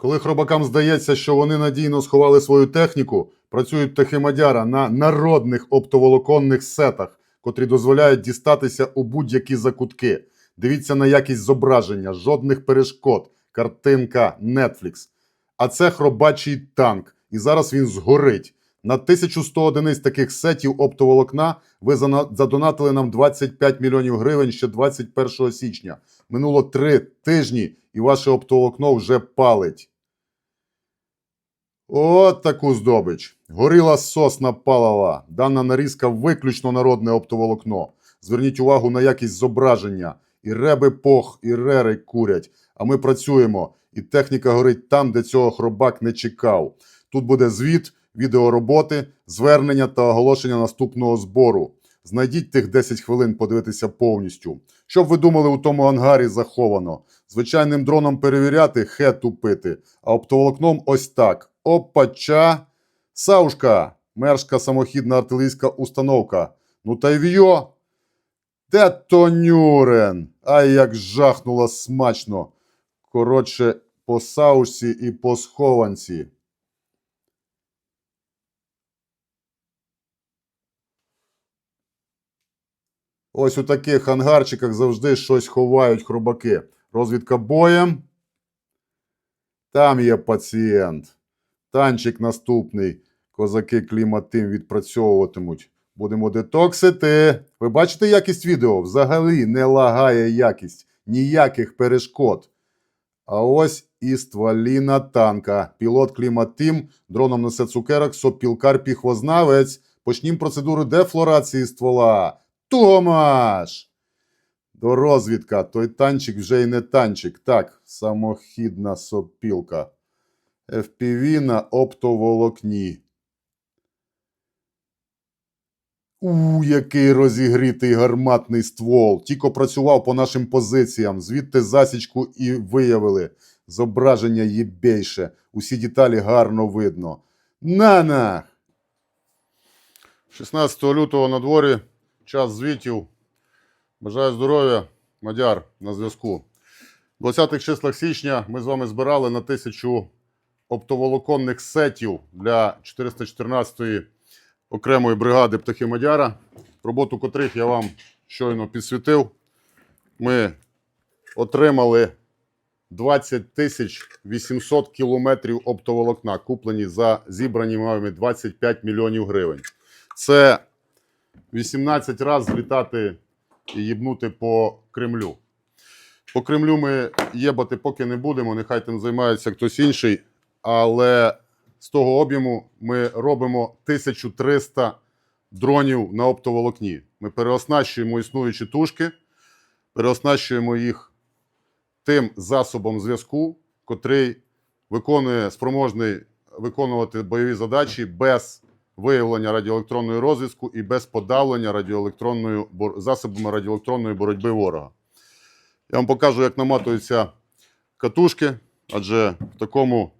Коли хробакам здається, що вони надійно сховали свою техніку, працюють тахимадяра на народних оптоволоконних сетах, котрі дозволяють дістатися у будь-які закутки. Дивіться на якість зображення, жодних перешкод, картинка Netflix. А це хробачий танк, і зараз він згорить. На 1100 одиниць таких сетів оптоволокна ви задонатили нам 25 мільйонів гривень ще 21 січня. Минуло три тижні, і ваше оптоволокно вже палить. От таку здобич. Горіла сосна палала. Дана нарізка виключно народне оптоволокно. Зверніть увагу на якість зображення. І реби пох, і рери курять. А ми працюємо. І техніка горить там, де цього хробак не чекав. Тут буде звіт, відеороботи, звернення та оголошення наступного збору. Знайдіть тих 10 хвилин подивитися повністю. Що б ви думали у тому ангарі заховано? Звичайним дроном перевіряти, хе тупити, а оптоволокном ось так. Опача! Саушка! Мершка самохідна артилерійська установка. Ну та й вйо! Де тонюрен? Ай, як жахнуло смачно. Коротше, по саушці і по схованці. Ось у таких ангарчиках завжди щось ховають хробаки. Розвідка боєм. Там є пацієнт. Танчик наступний. Козаки кліматим відпрацьовуватимуть. Будемо детоксити. Ви бачите якість відео? Взагалі не лагає якість. Ніяких перешкод. А ось і стволіна танка. Пілот кліматим, дроном несе цукерок, сопілкар піхвознавець. Почнім процедуру дефлорації ствола. Томаш! До розвідка. Той танчик вже й не танчик. Так, самохідна сопілка. FPV на оптоволокні. У, який розігрітий гарматний ствол. Тільки працював по нашим позиціям. Звідти засічку і виявили. Зображення єбейше. Усі деталі гарно видно. На-на! 16 лютого на дворі. Час звітів. Бажаю здоров'я. Мадяр на зв'язку. В 20-х числах січня ми з вами збирали на тисячу оптоволоконних сетів для 414-ї окремої бригади птахи Мадяра, роботу котрих я вам щойно підсвітив. Ми отримали 20 тисяч 800 кілометрів оптоволокна, куплені за зібрані вами 25 мільйонів гривень. Це 18 разів злітати і їбнути по Кремлю. По Кремлю ми єбати поки не будемо, нехай тим займається хтось інший. Але з того об'єму ми робимо 1300 дронів на оптоволокні. Ми переоснащуємо існуючі тушки, переоснащуємо їх тим засобом зв'язку, котрий виконує спроможний виконувати бойові задачі без виявлення радіоелектронної розв'язку і без подавлення радіоелектронною засобами радіоелектронної боротьби ворога. Я вам покажу, як наматуються катушки, адже в такому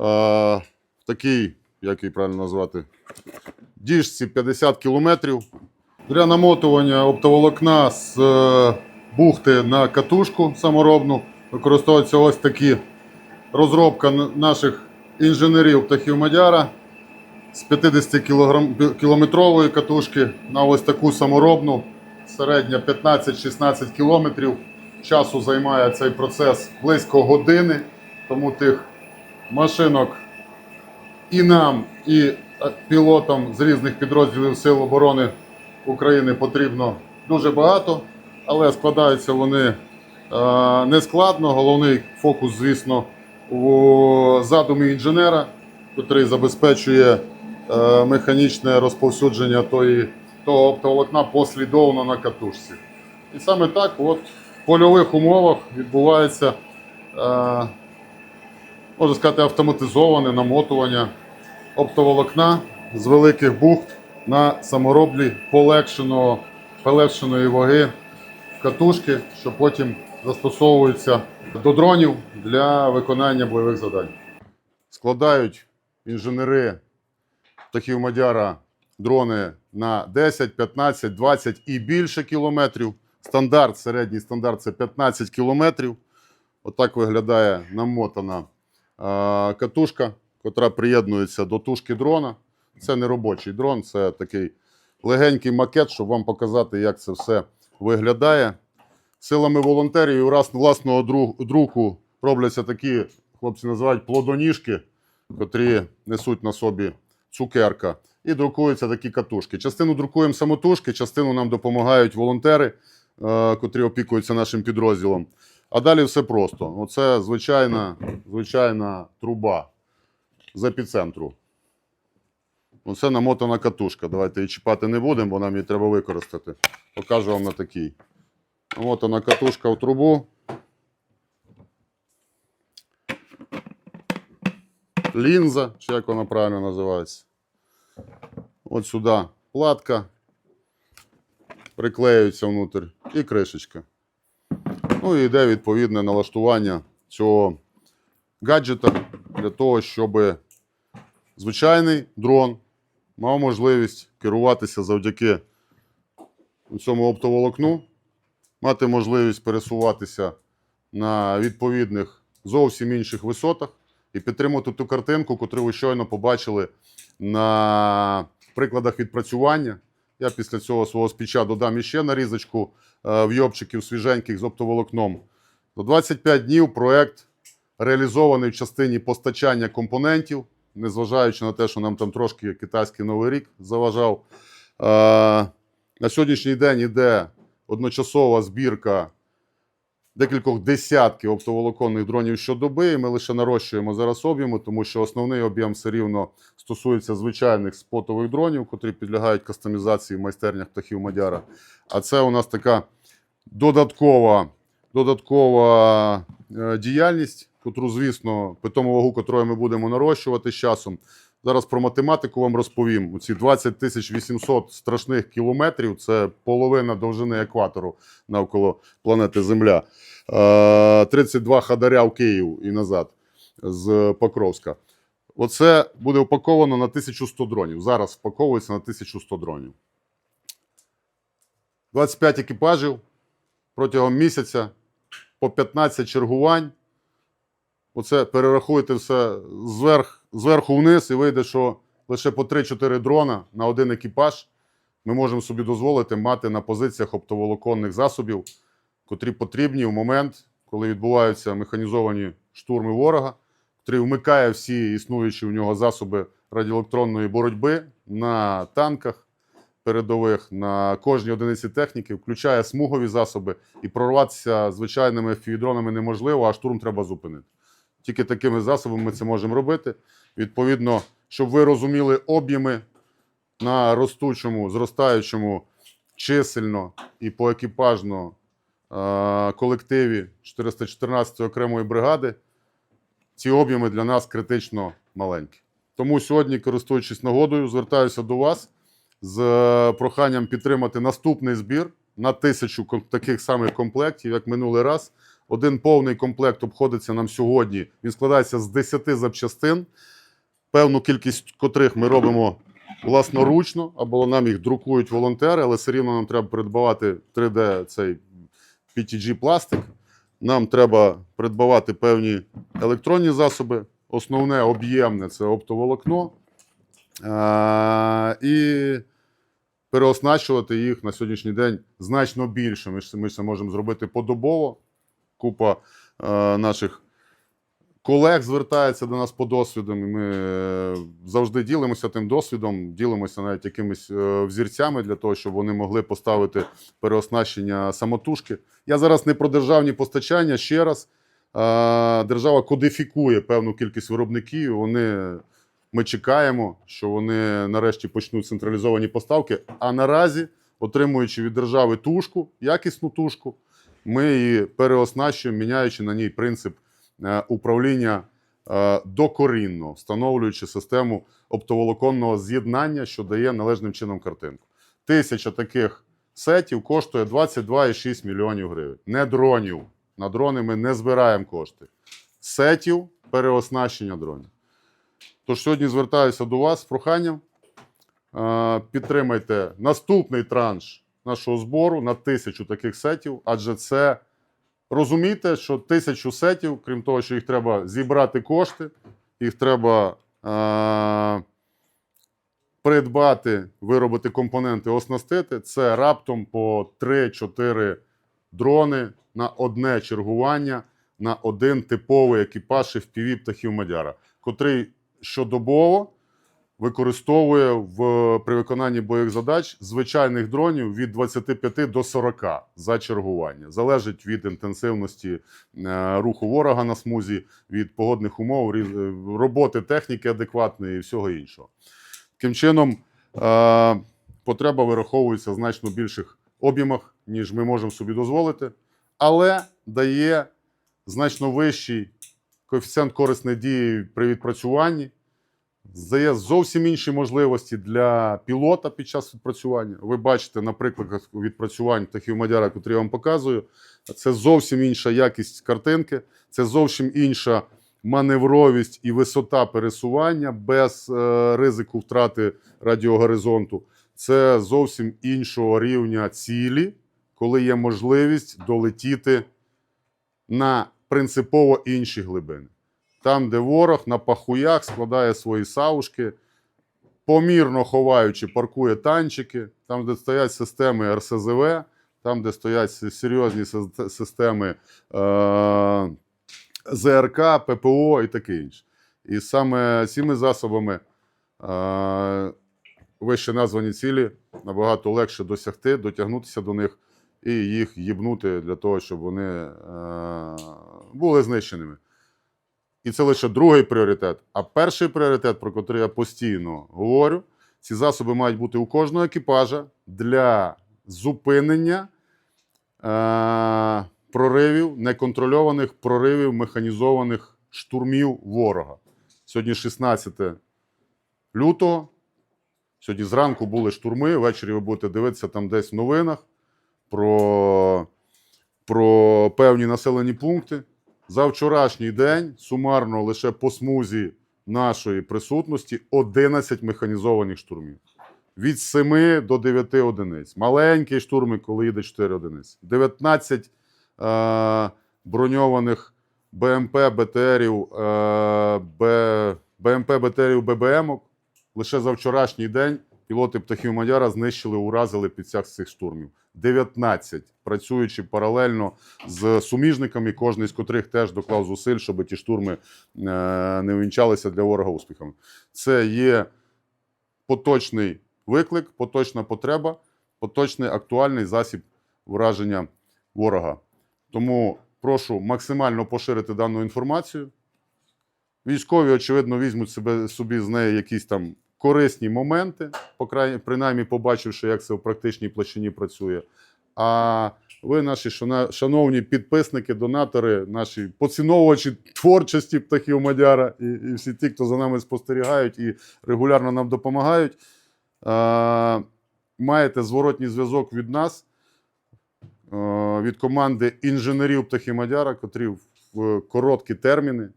е, такій, як її правильно назвати, діжці 50 кілометрів. Для намотування оптоволокна з е, бухти на катушку саморобну використовуються ось такі розробка наших інженерів птахів Мадяра з 50 кілограм, кілометрової катушки на ось таку саморобну, середня 15-16 кілометрів. Часу займає цей процес близько години, тому тих машинок і нам, і е, пілотам з різних підрозділів Сил оборони України потрібно дуже багато, але складаються вони е, нескладно. Головний фокус, звісно, у задумі інженера, який забезпечує механічне розповсюдження тої, того оптоволокна послідовно на катушці. І саме так, от в польових умовах відбувається, е, можна сказати, автоматизоване намотування оптоволокна з великих бухт на самороблі полегшеного, полегшеної ваги катушки, що потім застосовуються до дронів для виконання бойових завдань. Складають інженери птахів Мадяра дрони на 10, 15, 20 і більше кілометрів. Стандарт, середній стандарт це 15 кілометрів. Отак виглядає намотана катушка, котра приєднується до тушки дрона. Це не робочий дрон, це такий легенький макет, щоб вам показати, як це все виглядає. Силами волонтерів і власного друку робляться такі, хлопці називають плодоніжки, котрі несуть на собі цукерка. І друкуються такі катушки. Частину друкуємо самотужки, частину нам допомагають волонтери, е, котрі опікуються нашим підрозділом. А далі все просто. Оце звичайна, звичайна труба з епіцентру. Оце намотана катушка. Давайте її чіпати не будемо, бо нам її треба використати. Покажу вам на такій. Намотана катушка в трубу. Лінза, чи як вона правильно називається. От сюди платка. Приклеюється внутрь і кришечка. Ну і йде відповідне налаштування цього гаджета для того, щоб звичайний дрон мав можливість керуватися завдяки цьому оптоволокну, мати можливість пересуватися на відповідних зовсім інших висотах і підтримувати ту картинку, яку ви щойно побачили на прикладах відпрацювання. Я після цього свого спіча додам іще нарізочку е, вйобчиків свіженьких з оптоволокном. За 25 днів проект реалізований в частині постачання компонентів, незважаючи на те, що нам там трошки китайський новий рік заважав. Е, На сьогоднішній день іде одночасова збірка декількох десятків оптоволоконних дронів щодоби, і ми лише нарощуємо зараз об'єми, тому що основний об'єм все рівно стосується звичайних спотових дронів, котрі підлягають кастомізації в майстернях птахів Мадяра. А це у нас така додаткова, додаткова е, діяльність, котру, звісно, питому вагу, котрою ми будемо нарощувати з часом. Зараз про математику вам розповім. Ці 20 тисяч 800 страшних кілометрів це половина довжини екватору навколо планети Земля. Е, 32 хадаря в Київ і назад з Покровська. Оце буде упаковано на 1100 дронів. Зараз впаковується на 1100 дронів. 25 екіпажів протягом місяця по 15 чергувань. Оце перерахуйте все зверх, зверху вниз і вийде, що лише по 3-4 дрона на один екіпаж ми можемо собі дозволити мати на позиціях оптоволоконних засобів, котрі потрібні в момент, коли відбуваються механізовані штурми ворога, який вмикає всі існуючі в нього засоби радіоелектронної боротьби на танках передових, на кожній одиниці техніки, включає смугові засоби, і прорватися звичайними фідронами неможливо, а штурм треба зупинити. Тільки такими засобами ми це можемо робити. Відповідно, щоб ви розуміли об'єми на ростучому, зростаючому чисельно і поекіпажно е, колективі 414 окремої бригади, ці об'єми для нас критично маленькі. Тому сьогодні, користуючись нагодою, звертаюся до вас з е, проханням підтримати наступний збір на тисячу таких самих комплектів, як минулий раз. Один повний комплект обходиться нам сьогодні. Він складається з 10 запчастин, певну кількість котрих ми робимо власноручно, або нам їх друкують волонтери, але все рівно нам треба придбавати 3D цей PTG пластик. Нам треба придбавати певні електронні засоби. Основне об'ємне це оптоволокно. А, і переоснащувати їх на сьогоднішній день значно більше. Ми ж це можемо зробити подобово. Купа е, наших колег звертається до нас по досвіду. Ми е, завжди ділимося тим досвідом, ділимося навіть якимись е, взірцями для того, щоб вони могли поставити переоснащення самотужки. Я зараз не про державні постачання. Ще раз держава кодифікує певну кількість виробників. Вони ми чекаємо, що вони нарешті почнуть централізовані поставки. А наразі, отримуючи від держави тушку, якісну тушку, ми її переоснащуємо, міняючи на ній принцип управління е, докорінно, встановлюючи систему оптоволоконного з'єднання, що дає належним чином картинку. Тисяча таких сетів коштує 22,6 мільйонів гривень. Не дронів. На дрони ми не збираємо кошти. Сетів переоснащення дронів. Тож сьогодні звертаюся до вас з проханням. е, Підтримайте наступний транш нашого збору на тисячу таких сетів, адже це розумійте, що тисячу сетів, крім того, що їх треба зібрати кошти, їх треба е- придбати, виробити компоненти, оснастити. Це раптом по 3-4 дрони на одне чергування, на один типовий екіпаж FPV птахів Мадяра, котрий щодобово використовує в, при виконанні бойових задач звичайних дронів від 25 до 40 за чергування. Залежить від інтенсивності е, руху ворога на смузі, від погодних умов, роботи техніки адекватної і всього іншого. Таким чином, е, потреба вираховується в значно більших об'ємах, ніж ми можемо собі дозволити, але дає значно вищий коефіцієнт корисної дії при відпрацюванні, дає зовсім інші можливості для пілота під час відпрацювання. Ви бачите, наприклад, відпрацювань птахів Мадяра, котрі я вам показую, це зовсім інша якість картинки, це зовсім інша маневровість і висота пересування без е, ризику втрати радіогоризонту. Це зовсім іншого рівня цілі, коли є можливість долетіти на принципово інші глибини. Там, де ворог на пахуях складає свої саушки, помірно ховаючи, паркує танчики, там, де стоять системи РСЗВ, там, де стоять серйозні системи е- ЗРК, ППО і таке інше. І саме цими засобами е- вище названі цілі набагато легше досягти, дотягнутися до них і їх їбнути для того, щоб вони е- були знищеними. І це лише другий пріоритет. А перший пріоритет, про який я постійно говорю, ці засоби мають бути у кожного екіпажа для зупинення е- проривів, неконтрольованих проривів механізованих штурмів ворога. Сьогодні 16 лютого. Сьогодні зранку були штурми. Ввечері ви будете дивитися там десь в новинах про, про певні населені пункти. За вчорашній день сумарно лише по смузі нашої присутності 11 механізованих штурмів. Від 7 до 9 одиниць. Маленькі штурми, коли їде 4 одиниці. 19 е, броньованих БМП, БТРів, е, Б, БМП, БТРів, ББМок. Лише за вчорашній день пілоти птахів Мадяра знищили, уразили під час цих штурмів. 19, працюючи паралельно з суміжниками, кожний з котрих теж доклав зусиль, щоб ті штурми е, не увінчалися для ворога успіхами. Це є поточний виклик, поточна потреба, поточний актуальний засіб враження ворога. Тому прошу максимально поширити дану інформацію. Військові, очевидно, візьмуть себе, собі з неї якісь там корисні моменти, принаймні побачивши, як це в практичній площині працює. А ви, наші шановні підписники, донатори, наші поціновувачі творчості птахів Мадяра і, і всі ті, хто за нами спостерігають і регулярно нам допомагають, е, маєте зворотній зв'язок від нас, е, від команди інженерів птахів Мадяра, котрі в короткі терміни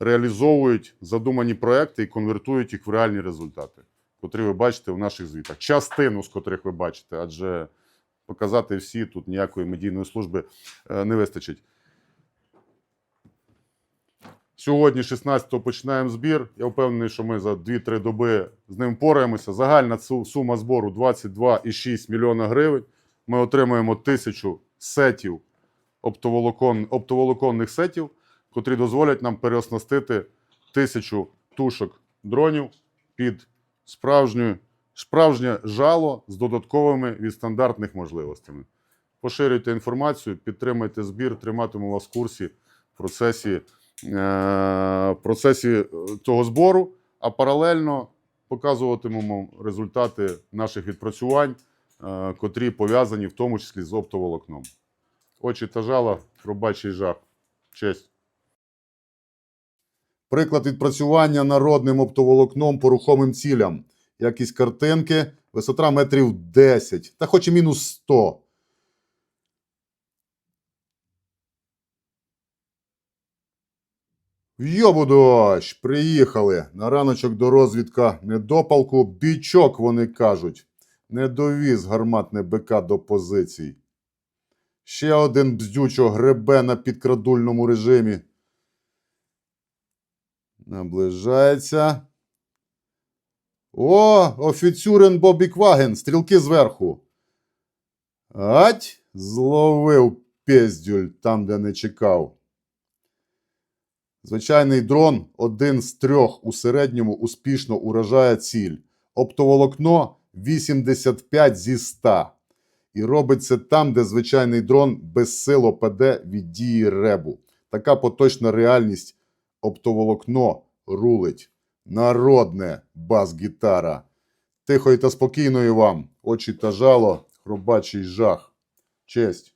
реалізовують задумані проекти і конвертують їх в реальні результати, котрі ви бачите в наших звітах. Частину з котрих ви бачите, адже показати всі тут ніякої медійної служби е, не вистачить. Сьогодні, 16-го, починаємо збір. Я впевнений, що ми за 2-3 доби з ним впораємося. Загальна сума збору 22,6 мільйона гривень. Ми отримаємо тисячу сетів оптоволокон, оптоволоконних сетів, котрі дозволять нам переоснастити тисячу тушок дронів під справжню, справжнє жало з додатковими від стандартних можливостями. Поширюйте інформацію, підтримайте збір, триматиму вас в курсі в процесі, е, процесі е, цього збору, а паралельно показуватимемо результати наших відпрацювань, е, котрі пов'язані в тому числі з оптоволокном. Очі та жала, рубачий жах. Честь. Приклад відпрацювання народним оптоволокном по рухомим цілям. Якість картинки, висота метрів 10, та хоч і мінус 100. Йобу дощ, приїхали. На раночок до розвідка недопалку, бічок, вони кажуть. Не довіз гарматне БК до позицій. Ще один бздючо гребе на підкрадульному режимі. Наближається. О, офіцюрен Бобі Кваген, стрілки зверху. Ать, зловив пездюль там, де не чекав. Звичайний дрон один з трьох у середньому успішно уражає ціль. Оптоволокно 85 зі 100. І робить це там, де звичайний дрон безсило паде від дії ребу. Така поточна реальність оптоволокно рулить. Народне бас-гітара. Тихої та спокійної вам. Очі та жало, хробачий жах. Честь.